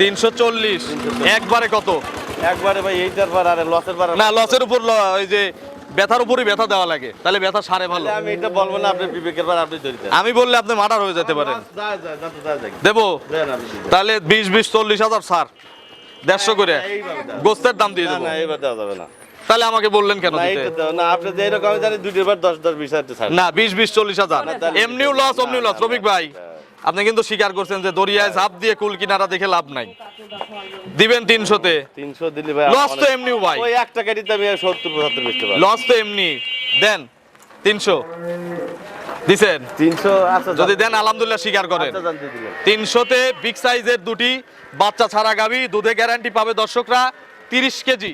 তিনশো চল্লিশ একবারে কত একবারে ভাই এইটার বার আর লসের বার না লসের উপর ওই যে ব্যথার উপরই ব্যথা দেওয়া লাগে তাহলে ব্যথা সারে ভালো আমি এটা বলব না আপনি বিবেকের বার আপনি ধরে আমি বললে আপনি মার্ডার হয়ে যেতে পারেন দেবো। তাহলে বিশ বিশ চল্লিশ হাজার সার দেড়শো করে গোস্তের দাম দিয়ে দেবো না এইবার দেওয়া যাবে না তাহলে আমাকে বললেন কেন না আপনি যে এরকম জানি দুইটার বার দশ দশ বিশ হাজার না বিশ বিশ চল্লিশ হাজার এমনিও লস অমনিও লস রফিক ভাই আপনি কিন্তু স্বীকার করছেন যে দরিয়ায় ঝাঁপ দিয়ে কুল কিনারা দেখে লাভ নাই। দিবেন তিনশোতে। তিনশো দিলে ভাই লস তো এমনিও ভাই। ওই এক টাকা দিতে আমি সত্তর পঁচাত্তর বেচতে পারব। লস তো এমনি। দেন তিনশো। দিছেন? তিনশো আচ্ছা যদি দেন আলহামদুলিল্লাহ স্বীকার করেন। আচ্ছা তিনশোতে বিগ সাইজের দুটি বাচ্চা ছাড়া গাবি দুধে গ্যারান্টি পাবে দর্শকরা তিরিশ কেজি।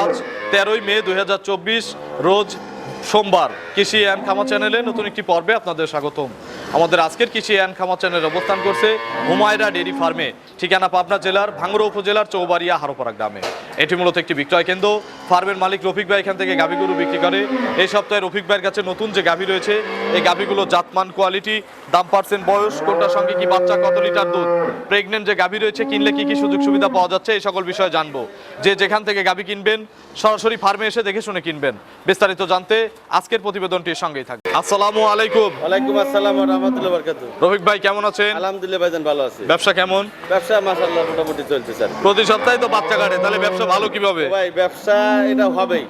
আজ তেরোই মে দুই হাজার চব্বিশ, রোজ সোমবার কৃষি অ্যান্ড খামা চ্যানেলে নতুন একটি পর্বে আপনাদের স্বাগতম। আমাদের আজকের কৃষি অ্যান্ড খামা চ্যানেল অবস্থান করছে হুমায়রা ডেরি ফার্মে। ঠিকানা পাবনা জেলার ভাঙ্গুড়া উপজেলার চৌবাড়িয়া হারোপাড়া গ্রামে। এটি মূলত একটি বিক্রয় কেন্দ্র। ফার্মের মালিক রফিক ভাই এখান থেকে গাভী গরু বিক্রি করে। এই সপ্তাহে রফিক ভাইয়ের কাছে নতুন যে গাভী রয়েছে এই গাভীগুলো জাতমান কোয়ালিটি দাম পার্সেন্ট বয়স কোনটার সঙ্গে কি বাচ্চা কত লিটার দুধ প্রেগনেন্ট যে গাভী রয়েছে কিনলে কি কি সুযোগ সুবিধা পাওয়া যাচ্ছে এই সকল বিষয়ে জানব। যে যেখান থেকে গাভী কিনবেন সরাসরি ফার্মে এসে দেখে শুনে কিনবেন। বিস্তারিত জানতে আজকের প্রতিবেদনটির সঙ্গেই থাকবে আসসালামু আলাইকুম। ওয়ালাইকুম আসসালাম ওয়া রাহমাতুল্লাহি ওয়া বারাকাতুহু। রফিক ভাই কেমন আছেন? আলহামদুলিল্লাহ ভাইজান ভালো আছি। ব্যবসা কেমন? ব্যবসা মাশাআল্লাহ মোটামুটি চলছে স্যার। প্রতি সপ্তাহে তো বাচ্চা কাটে তাহলে ব্যবসা ভালো কীভাবে? ভাই ব্যবসা এটা হবেই।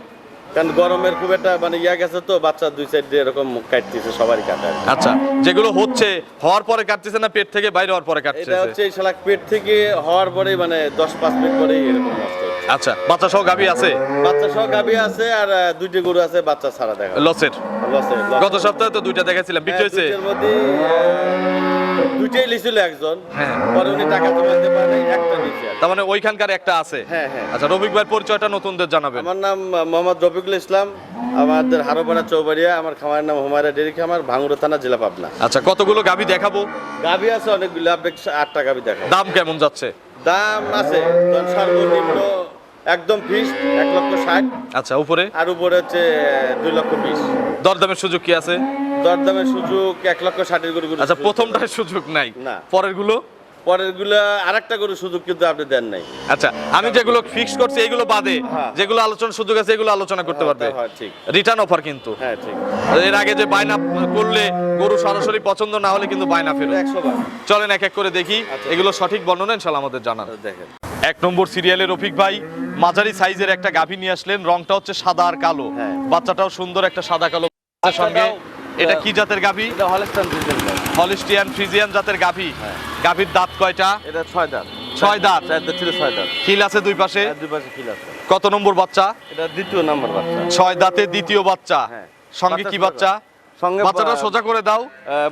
কারণ গরমের খুব একটা মানে ইয়া গেছে তো বাচ্চা দুই সাইড দিয়ে এরকম কাটতেছে সবারই কাটে আচ্ছা যেগুলো হচ্ছে হওয়ার পরে কাটতেছে না পেট থেকে বাইরে হওয়ার পরে এটা কাটতেছে? হচ্ছে এই শালাক পেট থেকে হওয়ার পরেই মানে দশ পাঁচ মিনিট পরেই এরকম নষ্ট আচ্ছা বাচ্চা সহ গাভী আছে? বাচ্চা সহ গাভী আছে আর দুইটি গরু আছে বাচ্চা ছাড়া দেখা লসের লসে লস। গত সপ্তাহে তো দুইটা দেখাছিলাম বিক্রি হ্যাঁ, হয়েছে? দুইটার মধ্যে দুইটাই লিছিল একজন। হ্যাঁ। পরে উনি টাকা পারে একটা নিচে তার মানে ওইখানকার একটা আছে? হ্যাঁ হ্যাঁ। আচ্ছা রফিক ভাইয়ের পরিচয়টা নতুনদের জানাবেন। আমার নাম মোহাম্মদ রফিকুল ইসলাম। আমাদের হারোপাড়া চৌবাড়িয়া আমার খামারের নাম হুমায়রা ডেরি খামার ভাঙুড়া থানা জেলা পাবনা। আচ্ছা কতগুলো গাভী দেখাবো? গাভী আছে অনেকগুলো আপনি আটটা গাভী দেখো দাম কেমন যাচ্ছে? দাম আছে সর্বনিম্ন একদম ফিক্স এক লক্ষ ষাট। আচ্ছা উপরে? আর উপরে হচ্ছে দুই লক্ষ বিশ। দরদামের সুযোগ কি আছে? দরদামের সুযোগ এক লক্ষ ষাটের গরু আচ্ছা প্রথমটার সুযোগ নাই। না। পরেরগুলো পরেরগুলা গরু সুযোগ কিন্তু আপনি দেন নাই। আচ্ছা আমি যেগুলো ফিক্স করছি বাদে হ্যাঁ। যেগুলো সুযোগ আছে এগুলো আলোচনা করতে পারবে। হ্যাঁ ঠিক। রিটার্ন অফার কিন্তু। হ্যাঁ ঠিক। এর আগে যে বায়না করলে গরু সরাসরি পছন্দ না হলে কিন্তু বায়না ফেরত। চলেন এক এক করে দেখি আচ্ছা। এগুলো সঠিক বর্ণনা ইনশাল্লাহ আমাদের জানান। দেখেন। এক নম্বর সিরিয়ালের রফিক ভাই মাঝারি সাইজের একটা গাভী নিয়ে আসলেন রংটা হচ্ছে সাদা আর কালো। হ্যাঁ। বাচ্চাটাও সুন্দর একটা সাদা কালো। সঙ্গে এটা কি জাতের গাভী? এটা হলিস্টিয়ান ফ্রিজিয়ান জাতের গাভী। হ্যাঁ। গাভীর দাঁত কয়টা? এটা ছয় দাঁত। ছয় দাঁত? চার দাঁত ছিল ছয় দাঁত। খিল আছে দুই পাশে? দুই পাশে খিল আছে। কত নম্বর বাচ্চা? এটা দ্বিতীয় নাম্বার বাচ্চা। ছয় দাঁতে দ্বিতীয় বাচ্চা? হ্যাঁ। সঙ্গে কি বাচ্চা? সঙ্গে বাচ্চাটা সোজা করে দাও।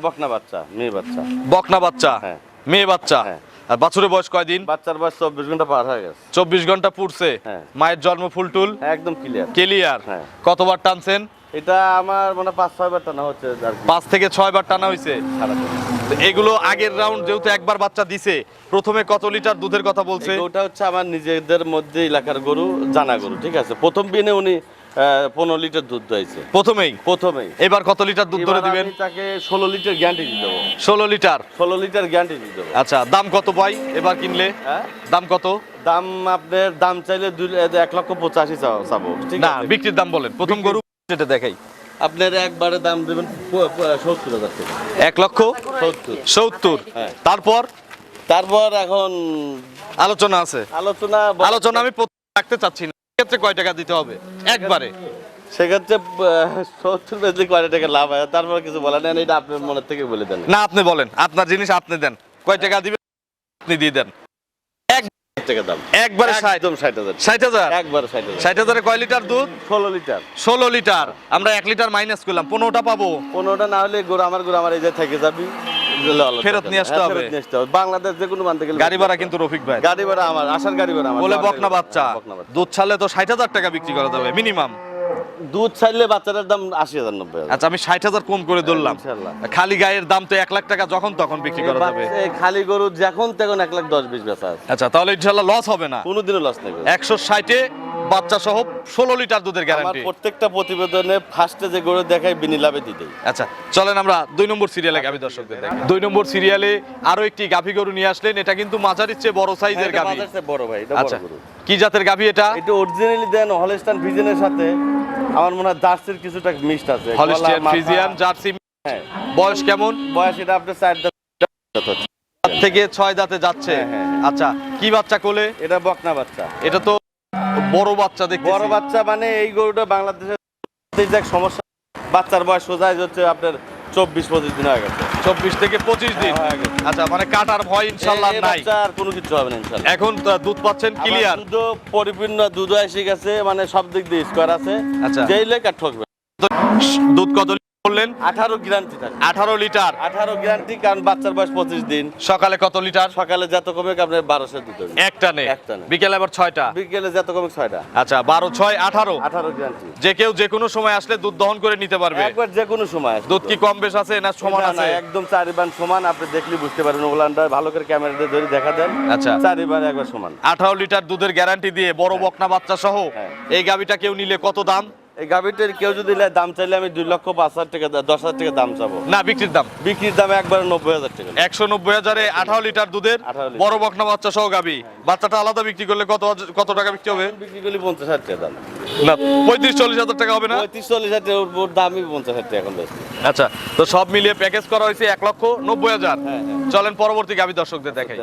বকনা বাচ্চা মেয়ে বাচ্চা। বকনা বাচ্চা। হ্যাঁ। মেয়ে বাচ্চা। হ্যাঁ। আর বাছুরের বয়স কয়দিন? বাচ্চার বয়স চব্বিশ ঘণ্টা পার হয়ে গেছে। চব্বিশ ঘণ্টা পুরছে হ্যাঁ। মায়ের জন্ম ফুলটুল একদম ক্লিয়ার ক্লিয়ার হ্যাঁ। কতবার টানছেন? এটা আমার মানে পাঁচ ছয় বার টানা হচ্ছে পাঁচ থেকে ছয় বার টানা হয়েছে এগুলো আগের রাউন্ড যেহেতু একবার বাচ্চা দিছে প্রথমে কত লিটার দুধের কথা বলছে? ওটা হচ্ছে আমার নিজেদের মধ্যে এলাকার গরু জানা গরু ঠিক আছে? প্রথম দিনে উনি পনেরো লিটার দুধ দইছে প্রথমেই? প্রথমেই। এবার কত লিটার দুধ ধরে দিবেন? তাকে ষোলো লিটার গ্যারান্টি দিয়ে দেবো। ষোলো লিটার? ষোলো লিটার গ্যারান্টি দিয়ে দেবো। আচ্ছা দাম কত পাই এবার কিনলে? হ্যাঁ? দাম কত? দাম আপনার দাম চাইলে দুই এক লক্ষ পঁচাশি চাবো ঠিক না বিক্রির দাম বলেন। প্রথম গরু যেটা দেখাই। আপনার একবারে দাম দেবেন সত্তর হাজার টাকা। এক লক্ষ? সত্তর। সত্তর। হ্যাঁ। তারপর? তারপর এখন আলোচনা আছে। আলোচনা আলোচনা আমি রাখতে চাচ্ছি না। ক্ষেত্রে কয় টাকা দিতে হবে? একবারে। সেক্ষেত্রে সত্তর কয় টাকা লাভ হয়? তারপর কিছু বলেন না এটা আপনার মনের থেকে বলে দেন। না আপনি বলেন। আপনার জিনিস আপনি দেন। কয় টাকা দিবেন? আপনি দিয়ে দেন। টাকা দাম। একবারে ষাট। একদম ষাট হাজার। ষাট হাজার? একবারে ষাট হাজার। ষাট হাজারে কয় লিটার দুধ? ষোলো লিটার। ষোলো লিটার। আমরা এক লিটার মাইনাস করলাম পনেরোটা পাবো। পনেরোটা না হলে গরু আমার গরু আমার এই যে থেকে যাবি। ফেরত নিয়ে আসতে হ্যাঁ, হবে। ফেরত নিয়ে আসতে হবে। বাংলাদেশ যে কোনো মানতে গেলে গাড়ি ভাড়া কিন্তু রফিক ভাই। গাড়ি ভাড়া আমার আসার গাড়ি ভাড়া আমার। বলে বকনা বাচ্চা। দুধ ছাড়লে তো ষাট হাজার টাকা বিক্রি করা যাবে মিনিমাম। দুধ ছাড়লে বাচ্চাটার দাম আশি হাজার নব্বই আচ্ছা আমি ষাট হাজার কম করে ধরলাম। খালি গায়ের দাম তো এক লাখ টাকা যখন তখন বিক্রি করা যাবে। খালি গরু যখন তখন এক লাখ দশ বিশ বেচা আচ্ছা তাহলে ইনশাল্লাহ লস হবে না। কোনোদিনও লস নেই একশো ষাটে বাচ্চা সহ ষোলো লিটার দুধের গ্যারান্টি প্রত্যেকটা প্রতিবেদনে ফার্স্টে যে গরু দেখাই বিনি লাভে দিতেই আচ্ছা চলেন আমরা দুই নম্বর সিরিয়ালে গাভী দর্শকদের দেখি দুই নম্বর সিরিয়ালে আরও একটি গাভী গরু নিয়ে আসলেন এটা কিন্তু মাঝারির চেয়ে বড় সাইজের এটা গাভী। বড় ভাই আচ্ছা কি জাতের গাভী এটা? এটা অরিজিনালি দেন হলস্টান ফিজেনের সাথে আমার মনে হয় জার্সির কিছুটা মিক্সড আছে মাথা, ফ্রিজিয়ান জার্সি হ্যাঁ। বয়স কেমন? বয়স এটা আপনার চার দাঁত থেকে ছয় দাঁতে যাচ্ছে। হ্যাঁ, হ্যাঁ। আচ্ছা কি বাচ্চা কোলে? এটা বকনা বাচ্চা। এটা তো বড় বাচ্চা দেখতে বড় বাচ্চা মানে এই গরুটা বাংলাদেশের এক সমস্যা। বাচ্চার বয়স সোজা হচ্ছে আপনার চব্বিশ পঁচিশ দিন হয়ে গেছে। চব্বিশ থেকে পঁচিশ দিন। হ্যাঁ। আচ্ছা মানে কাটার ভয় ইনশাল্লাহ নাই। আর কোনো কিছু হবে না ইনশাল্লাহ। এখন দুধ পাচ্ছেন ক্লিয়ার দুধ পরিপূর্ণ দুধ এসে গেছে মানে সব দিক দিয়ে স্কোয়ার আছে। আচ্ছা। যেই লেখ আর ঠকবে। দুধ কত বললেন? আঠারো গ্যারান্টি থাকে। আঠারো লিটার। আঠারো গ্যারান্টি কারণ বাচ্চার বয়স পঁচিশ দিন। সকালে কত লিটার? সকালে যত কমে আপনার বারোশো দুধ হবে। একটানে একটানে। বিকেলে আবার ছয়টা? বিকেলে যত কমে ছয়টা। আচ্ছা বারো ছয় আঠারো? আঠারো গ্যারান্টি। যে কেউ যে কোনো সময় আসলে দুধ দহন করে নিতে পারবে। একবার যে কোনো সময় দুধ কি কম বেশ আছে না সমান আছে? একদম চারিবার সমান আপনি দেখলে বুঝতে পারবেন ওগুলানটা ভালো করে ক্যামেরা দিয়ে ধরে দেখা দেন। আচ্ছা। চারিবার একবার সমান। আঠারো লিটার দুধের গ্যারান্টি দিয়ে বড় বকনা বাচ্চা সহ হ্যাঁ। এই গাবিটা কেউ নিলে কত দাম? এই গাভীটার কেউ যদি দাম চাইলে আমি দুই লক্ষ পাঁচ হাজার টাকা দশ হাজার টাকা দাম চাবো। না বিক্রির দাম? বিক্রির দাম একবার নব্বই হাজার টাকা। একশো নব্বই হাজারে আঠারো লিটার দুধের 18 লিটার। বড় বকনা বাচ্চা সহ গাবি বাচ্চাটা আলাদা বিক্রি করলে কত কত টাকা বিক্রি হবে? বিক্রি করলে পঞ্চাশ হাজার টাকা দাম। না পঁয়ত্রিশ চল্লিশ হাজার টাকা হবে না? পঁয়ত্রিশ চল্লিশ হাজার টাকা ওর দামই পঞ্চাশ হাজার টাকা এখন আচ্ছা তো সব মিলিয়ে প্যাকেজ করা হয়েছে এক লক্ষ নব্বই হাজার। হ্যাঁ, হ্যাঁ। চলেন পরবর্তী গাভী দর্শকদের দেখাই।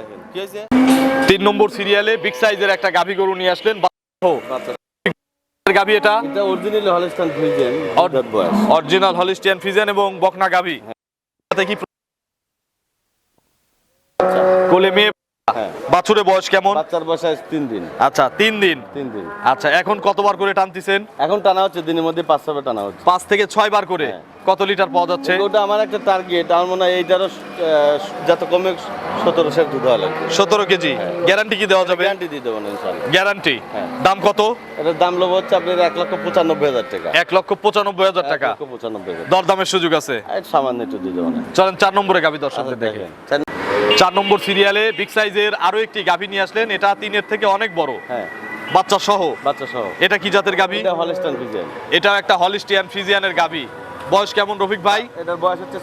তিন নম্বর সিরিয়ালে বিগ সাইজের একটা গাভী গরু নিয়ে আসলেন বাচ্চা গাভী এটা? এটা অরিজিনালি হলিস্টিয়ান ফিজেন এবং বকনা গাভী সাথে কি কোলে মেয়ে হ্যাঁ। বাছুরে বয়স কেমন? বাচ্চার বয়স তিন দিন। আচ্ছা তিন দিন? তিন দিন। আচ্ছা এখন কতবার করে টানতেছেন? এখন টানা হচ্ছে দিনের মধ্যে পাঁচ ছবে টানা হচ্ছে। পাঁচ থেকে ছয় বার করে? হ্যাঁ। কত লিটার পাওয়া যাচ্ছে? ওটা আমার একটা টার্গেট আমার মনে হয় এইটারও যত কমে সতেরো সের দুধ হওয়া লাগবে। সতেরো কেজি? গ্যারান্টি কি দেওয়া যাবে? গ্যারান্টি দিয়ে দেবো গ্যারান্টি হ্যাঁ। দাম কত? এটার দাম লোক হচ্ছে আপনার এক লক্ষ পঁচানব্বই হাজার টাকা। এক লক্ষ পঁচানব্বই হাজার টাকা? পঁচানব্বই হাজার। দরদামের সুযোগ আছে? সামান্য একটু দিয়ে দেবো চলেন চার নম্বরে আচ্ছা, দর্শকদের দেখেন। চার- চার নম্বর সিরিয়ালে বিগ সাইজের আরও একটি গাভী নিয়ে আসলেন। এটা তিনের থেকে অনেক বড়। হ্যাঁ। বাচ্চা সহ। বাচ্চা সহ। এটা কি জাতের গাভী? এটা এটাও একটা হলিস্টিয়ান ফিজিয়ানের গাভী। বয়স কেমন রফিক ভাই? এটার বয়স হচ্ছে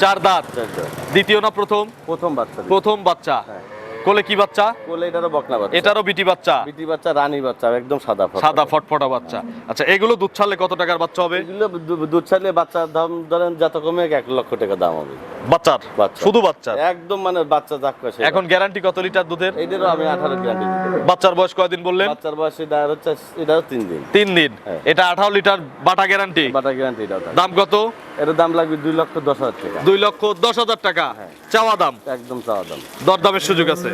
চার দাঁত। চারটা দ্বিতীয় না প্রথম? প্রথম বাচ্চা। প্রথম বাচ্চা। হ্যাঁ। কোলে কি বাচ্চা? কোলে এটারও বকনা বাচ্চা। এটারও বিটি বাচ্চা? বিটি বাচ্চা রানী বাচ্চা একদম সাদা। সাদা ফটফটা বাচ্চা। আচ্ছা এগুলো দুধ ছাড়লে কত টাকার বাচ্চা হবে? এগুলো দুধ ছাড়লে বাচ্চার দাম ধরেন যত কমে এক লক্ষ টাকা দাম হবে। বাচ্চার? শুধু বাচ্চার? একদম মানে বাচ্চা যাক করে এখন গ্যারান্টি কত লিটার দুধের? এদেরও আমি আঠারো গ্যারান্টি দিতে বাচ্চার বয়স কয়দিন বললেন? বাচ্চার বয়স এটা হচ্ছে এটাও তিন দিন। তিন দিন। হ্যাঁ। এটা আঠারো litre Bata guarantee Bata guarantee থাকে। দাম কত? এটার দাম লাগবে দুই লক্ষ দশ হাজার টাকা। দুই লক্ষ দশ হাজার টাকা। চাওয়া দাম? একদম চাওয়া দাম। দরদামের সুযোগ আছে। হ্যাঁ।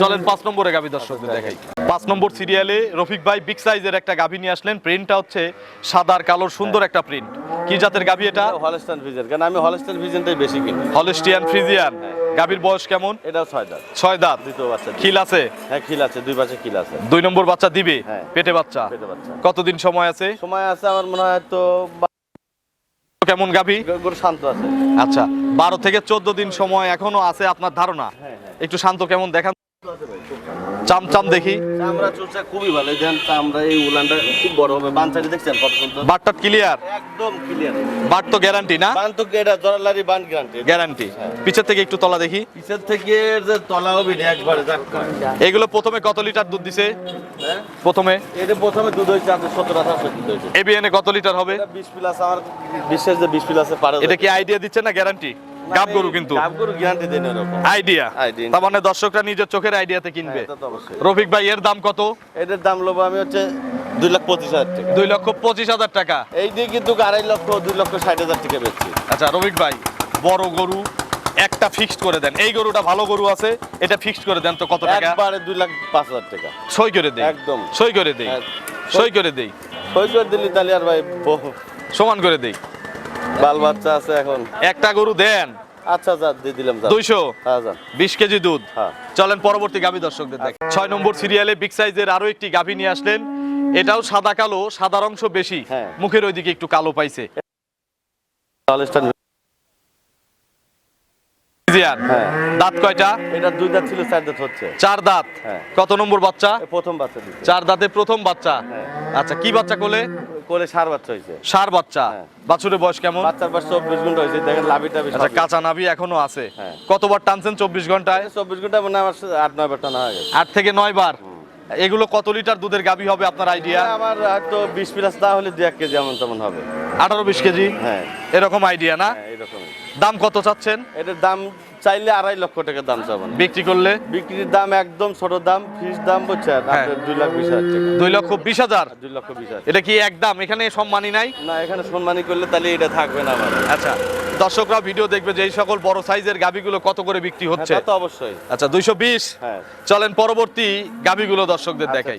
চলেন পাঁচ নম্বরে গাভী দর্শকদের দেখাই। পাঁচ নম্বর সিরিয়ালে রফিক ভাই বিগ সাইজের একটা গাভী নিয়ে আসলেন। প্রিন্টটা হচ্ছে সাদার কালোর সুন্দর একটা প্রিন্ট কি জাতের গাভী এটা? হলস্টান ভিজেন কারণ আমি হলস্টান ভিজেনটাই বেশি কিনি। হলিস্টিয়ান ফ্রিজিয়ান গাভীর বয়স কেমন? এটাও ছয় দাঁত। ছয় দাঁত। দ্বিতীয় বাচ্চা খিল আছে? হ্যাঁ খিল আছে দুই পাশে খিল আছে। দুই নম্বর বাচ্চা দিবে? হ্যাঁ। পেটে বাচ্চা? পেটে বাচ্চা। কতদিন সময় আছে? সময় আছে আমার মনে হয় তো কেমন গাভী? গরু শান্ত আছে। আচ্ছা বারো থেকে চোদ্দ দিন সময় এখনও আছে আপনার ধারণা? হ্যাঁ হ্যাঁ। একটু শান্ত কেমন দেখান। চামচাম দেখি। চামড়া চুলটা খুবই ভালো। দেখেন চামড়া এই উলানটা খুব বড় হবে। বানচারি দেখছেন কত সুন্দর? বাটটা ক্লিয়ার একদম ক্লিয়ার বাট তো গ্যারান্টি না? বান তো এটা জরালারি বান গ্যারান্টি গ্যারান্টি পিছের থেকে একটু তলা দেখি। পিছের থেকে যে তলা হবে না একবারে যাক এগুলো প্রথমে কত লিটার দুধ দিছে? হ্যাঁ? প্রথমে? এটা প্রথমে দুধ হয়েছে আপনার সত্তর আঠাশ দুধ হয়েছে। এবিএনে কত লিটার হবে? এটা বিশ প্লাস আমার বিশ্বাস যে বিশ প্লাসে পারে এটা কি আইডিয়া দিচ্ছে না গ্যারান্টি গাব গরু কিন্তু। গাব গরু গ্যারান্টি দেন এরকম। আইডিয়া তার মানে দর্শকরা নিজের চোখের আইডিয়াতে কিনবে। হ্যাঁ। রফিক ভাই এর দাম কত? এটার দাম লোবো আমি হচ্ছে দুই লাখ পঁচিশ হাজার টাকা। দুই লক্ষ পঁচিশ হাজার টাকা। এই দিয়ে কিন্তু আড়াই লক্ষ দুই লক্ষ ষাট হাজার টাকা বেচছি। আচ্ছা রফিক ভাই বড় গরু একটা ফিক্সড করে দেন। এই গরুটা ভালো গরু আছে এটা ফিক্সড করে দেন তো কত টাকা? একবারে দুই লাখ পাঁচ হাজার টাকা। সই করে দেই। একদম। সই করে দেই। হ্যাঁ। সই করে দেই। সই করে দিলি তাহলে আর ভাই সমান করে দেই। বাল বাচ্চা আছে এখন। একটা গরু দেন। আচ্ছা যা দিয়ে দিলাম দুইশো? হ্যাঁ বিশ কেজি দুধ। হ্যাঁ। চলেন পরবর্তী গাভী দর্শকদের দেখ। ছয় নম্বর সিরিয়ালে বিগ সাইজের আরও একটি গাভী নিয়ে আসলেন। এটাও সাদা কালো সাদার অংশ বেশি। হ্যাঁ। মুখের ওইদিকে একটু কালো পাইছে। তাহলে হ্যাঁ। দাঁত কয়টা? এটা দুই দাঁত ছিল চার দাঁত হচ্ছে। চার দাঁত? হ্যাঁ। কত নম্বর বাচ্চা? প্রথম বাচ্চা চার দাঁতে প্রথম বাচ্চা? হ্যাঁ। আচ্ছা কি বাচ্চা কোলে? করে সার বাচ্চা হয়েছে। সার বাচ্চা। হ্যাঁ। বাছুরের বয়স কেমন? বাচ্চার পাশ চব্বিশ ঘণ্টা হয়েছে দেখেন লাভি আচ্ছা কাঁচা নাভি এখনও আছে। হ্যাঁ। কতবার টানছেন চব্বিশ ঘন্টায়? চব্বিশ ঘণ্টা মানে আমার আট নয় বার টানা হয়ে আট থেকে নয় বার। এগুলো কত লিটার দুধের গাবি হবে আপনার আইডিয়া? আমার হয়তো বিশ প্লাস না হলে দু এক কেজি এমন তেমন হবে। আঠারো বিশ কেজি? হ্যাঁ। এরকম আইডিয়া না? হ্যাঁ এইরকমই দাম কত চাচ্ছেন? এটার দাম চাইলে আড়াই লক্ষ টাকা দাম চাবেন বিক্রি করলে? বিক্রির দাম একদম ছোট দাম ফিস দাম বুঝছেন হ্যাঁ। দুই লাখ বিশ হাজার দুই লক্ষ বিশ হাজার? দুই লক্ষ বিশ হাজার। এটা কি একদম এখানে সম্মানী নাই? না এখানে সম্মানী করলে তাহলে এটা থাকবে না আমার আচ্ছা দর্শকরা ভিডিও দেখবে যে এই সকল বড় সাইজের গাভীগুলো কত করে বিক্রি হচ্ছে। হ্যাঁ, তা তো অবশ্যই। আচ্ছা দুইশো বিশ? হ্যাঁ। চলেন পরবর্তী গাভীগুলো দর্শকদের আচ্ছা, দেখাই।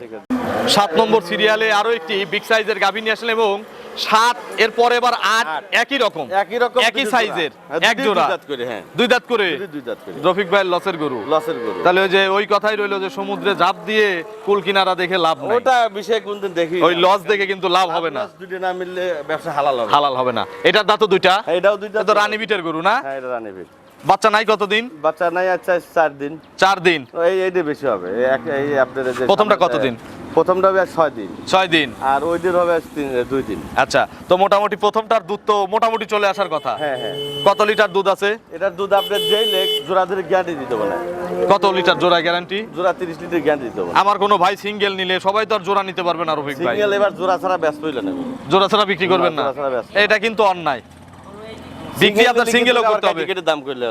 সাত নম্বর সিরিয়ালে আরও একটি বিগ সাইজের গাভী নিয়ে আসলেন এবং সাত এর পরে এবার আট। একই রকম। একই রকম একই সাইজের এক জোড়া দুই দাঁত করে হ্যাঁ। দুই দাঁত করে। দুই দুই দাঁত করে। রফিক ভাইয়ের লসের গরু। লসের গরু। তাহলে ওই যে ওই কথাই রইল যে সমুদ্রে ঝাঁপ দিয়ে কুল কিনারা দেখে লাভ নাই। ওটা বিষয় কোনদিন দেখি ওই লস দেখে কিন্তু লাভ হবে না। দুইটা না মিললে ব্যবসা হালাল হবে। হালাল হবে না। এটার দাঁত দুইটা। হ্যাঁ, এটাও দুই দাঁত তো রানী বিটের গরু না? হ্যাঁ এটা রানী বিট বাচ্চা নাই কতদিন? বাচ্চা নাই আচ্ছা চার দিন। চার দিন। এই এইটা বেশি হবে। এই আপনাদের প্রথমটা কতদিন? প্রথমটা হবে ছয় দিন। ছয় দিন। আর ওই দিন হবে দুই দিন। আচ্ছা তো মোটামুটি প্রথমটার দুধ তো মোটামুটি চলে আসার কথা। হ্যাঁ হ্যাঁ। কত লিটার দুধ আছে? এটার দুধ আপনার যেই লেগ জোড়া ধরে গ্যারান্টি দিতে বলে কত লিটার জোড়া গ্যারান্টি জোড়া তিরিশ লিটার গ্যারান্টি দিতে বলে আমার কোনো ভাই সিঙ্গেল নিলে সবাই তো আর জোড়া নিতে পারবে না রফিক ভাই। সিঙ্গেল এবার জোড়া ছাড়া ব্যস্ত জোড়া ছাড়া বিক্রি করবেন না। এটা কিন্তু অন্যায়। বিক্রি আপনার সিঙ্গেলও করতে হবে। কেটে দাম করলে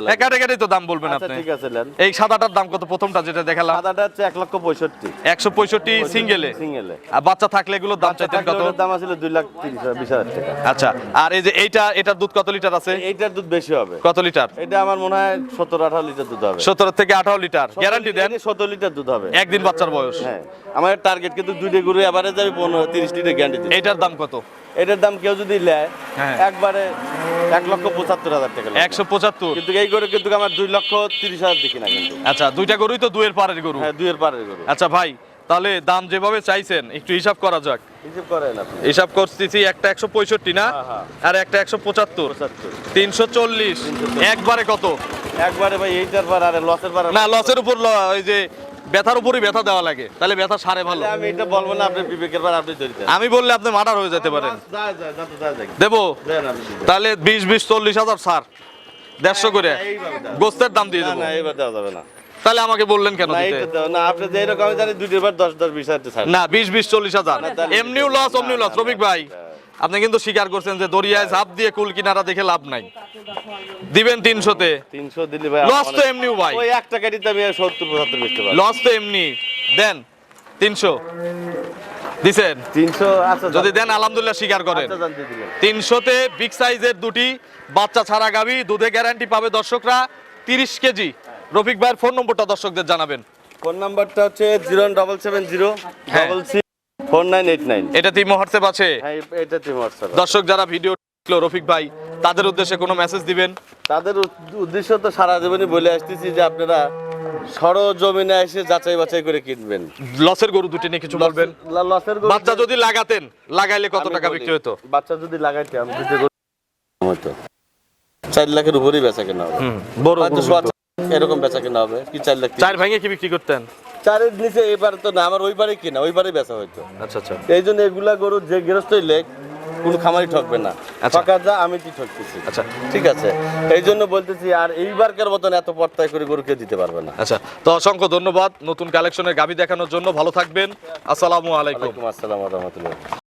তো দাম বলবেন আচ্ছা আপনি। ঠিক আছে নেন। এই সাদাটার দাম কত প্রথমটা যেটা দেখালাম? সাদাটা হচ্ছে এক লক্ষ পঁয়ষট্টি। একশো পঁয়ষট্টি সিঙ্গেলে সিঙ্গেলে আর বাচ্চা থাকলে এগুলোর দাম চাইতেন কত? দাম আছিল দুই লাখ তিরিশ হাজার বিশ হাজার টাকা। আচ্ছা আর এই যে এইটা এটার দুধ কত লিটার আছে? এইটার দুধ বেশি হবে। কত লিটার? এটা আমার মনে হয় সত্তর আঠারো লিটার দুধ হবে। সতেরো থেকে আঠারো লিটার। গ্যারান্টি দেন। সত্তর লিটার দুধ হবে। একদিন বাচ্চার বয়স। হ্যাঁ। আমার টার্গেট কিন্তু দুইটা গরু এবারে যাবে পনেরো তিরিশ লিটার গ্যারান্টি দিবে এইটার দাম কত? এটার দাম কেউ যদি নেয় হ্যাঁ। একবারে এক লক্ষ পঁচাত্তর হাজার টাকা একশো পঁচাত্তর। কিন্তু এই গরু কিন্তু আমার দুই লক্ষ তিরিশ হাজার দেখি না কিন্তু। আচ্ছা দুইটা গরুই তো দুয়ের পারের গরু। হ্যাঁ দুইয়ের পারের গরু। আচ্ছা ভাই তাহলে দাম যেভাবে চাইছেন একটু হিসাব করা যাক। হিসেব করেন আপনি। হিসাব করতেছি একটা একশো পঁয়ষট্টি না? হ্যাঁ, হ্যাঁ। আর একটা একশো পঁচাত্তর। তিনশো চল্লিশ। একবারে কত? একবারে ভাই এইটার পার আর লসের পার না লসের উপর ওই যে ব্যথার উপরই ব্যথা দেওয়া লাগে। তাহলে ব্যথা সারে ভালো। আমি এটা বলব না আপনি বিবেকের পার আপনি ধরিতে আমি বললে আপনি মার্ডার হয়ে যেতে পারেন। দেবো। তাহলে বিশ বিশ চল্লিশ হাজার সার দেড়শো করে। গোস্তের দাম দিয়ে দেবো। না এইবার দেওয়া যাবে না। তাহলে আমাকে বললেন কেন না আপনি যে এরকম আমি জানি দুইটার বার দশ দশ বিশ হাজার না বিশ বিশ চল্লিশ হাজার। এমনিও লস অমনিও লস রবিক ভাই। আপনি কিন্তু স্বীকার করছেন যে দরিয়ায় ঝাঁপ দিয়ে কুল কিনারা দেখে লাভ নাই। দিবেন তিনশোতে। তিনশো দিলে ভাই লস তো এমনিও ভাই। ওই এক টাকা দিতে আমি সত্তর পঁচাত্তর বেচতে পারি লস তো এমনি। দেন তিনশো। দিছেন? তিনশো আচ্ছা যদি দেন আলহামদুলিল্লাহ স্বীকার করেন। আচ্ছা তিনশোতে বিগ সাইজের দুটি বাচ্চা ছাড়া গাবি দুধে গ্যারান্টি পাবে দর্শকরা তিরিশ কেজি। রফিক ভাইয়ের ফোন নম্বরটা দর্শকদের জানাবেন। ফোন নাম্বারটা হচ্ছে zero double seven zero double six four nine eight nine. এটা তিন হোয়াটসঅ্যাপ আছে? হ্যাঁ হোয়াটসঅ্যাপ দর্শক যারা ভিডিও দেখল, রফিক ভাই তাদের উদ্দেশ্যে কোনো মেসেজ দিবেন? তাদের উদ্দেশ্য তো সারা জীবনই বলে আসতেছি যে আপনারা সরজমিনে এসে যাচাই বাছাই করে কিনবেন। লসের গরু দুটি নিয়ে কিছু বলবেন? লসের গরু- বাচ্চা যদি লাগাতেন লাগাইলে কত টাকা বিক্রি হতো বাচ্চা যদি লাগাইতাম দুটো গরু হতো চার লাখের উপরেই বেচা কেনা হবে। বড় এরকম বেচা কেনা হবে। কি চার লাখ চার ভাঙে কি বিক্রি করতেন? চারের নিচে এবার তো না আমার ওই ওইবারে কিনা ওইবারে বেচা হইতো। আচ্ছা আচ্ছা। এই জন্য এগুলা গরু যে গৃহস্থই লেখ কোন খামারি ঠকবে না। আচ্ছা। যা আমি কি ঠকতেছি? আচ্ছা। ঠিক আছে। এই জন্য বলতেছি আর এইবারকার মতন এত পর্তায় করে গরুকে দিতে পারবে না। আচ্ছা তো অসংখ্য ধন্যবাদ নতুন কালেকশনের গাভী দেখানোর জন্য। ভালো থাকবেন। আসসালামু আলাইকুম। আসসালাম রহমতুল্লাহ।